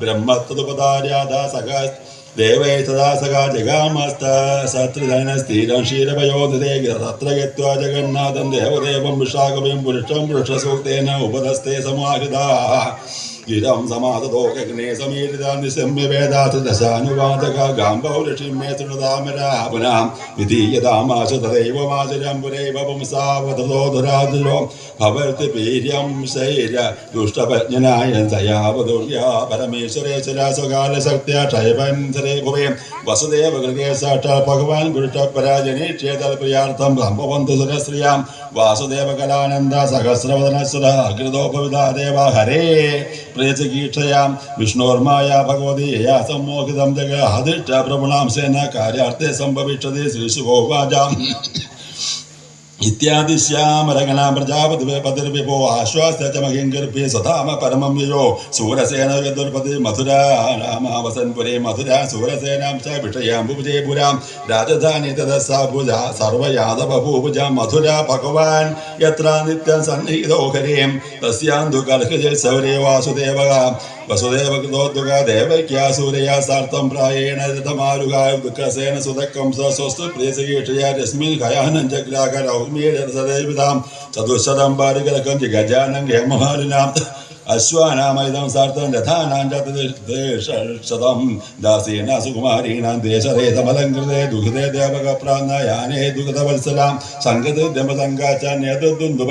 ബ്രഹ്മത്വപദാര്യാദ സഹ ദേവേ സദാ സഖ ജഗാമസ്ത സത്രിധന സ്ഥിരം ക്ഷീരപയോധേ തത്ര ഗത്വാ ജഗന്നാഥം ദേവദേവം വിഷാകവയും പുരുഷം പുരുഷസൂക്തേന ഉപദസ്തേ സമാഹിതാ. ഗിരം സമാതോകഗ്നേ ദേവ ഹരേ. പ്രിയചകീക്ഷയാം വിഷ്ണോർമായ ഭഗവതി യയാ സമ്മോഹിതം ജഗ അധിഷ്ഠ പ്രഭുണാം സേന കാര്യാർത്ഥേ സംഭവിച്ചത് ശ്രീശുഭോവാചാം ഇത്യാദിശ്യാമരഗണ പ്രജാപതി പതിർവിഭോ പരമം യയോ. സൂരസേന ദുർപതി മധുര രാമാവസൻപുരേ മധുര സൂരസേനാം ച രാജധാനി തദസാ ഭുജ സർവയാദവഭൂഭുജ മധുര ഭഗവാൻ. യത്ര നിത്യം സന്നിഹിതോഹരീം തസ്യാന്തു കൽഹജൽ സൗരേ വാസുദേവ ഹയാനം ചക്രാകരൗമീരസദേവിതാം ചതുശതം ബാലികലക്കം ഗജാനം ഹേമമാലിനാം അശ്വാനാമൈതം സാർത്ഥം രഥാനാം ചതുർദേശം ദാസീന സുകുമാരീണാം ദേശരേതമലങ്കൃതേ ദുഹിതേ ദേവക പ്രാണയാനേ ദുഹിതവത്സലാം സംഗതി ദമസംഗാചാന്യതുന്ദു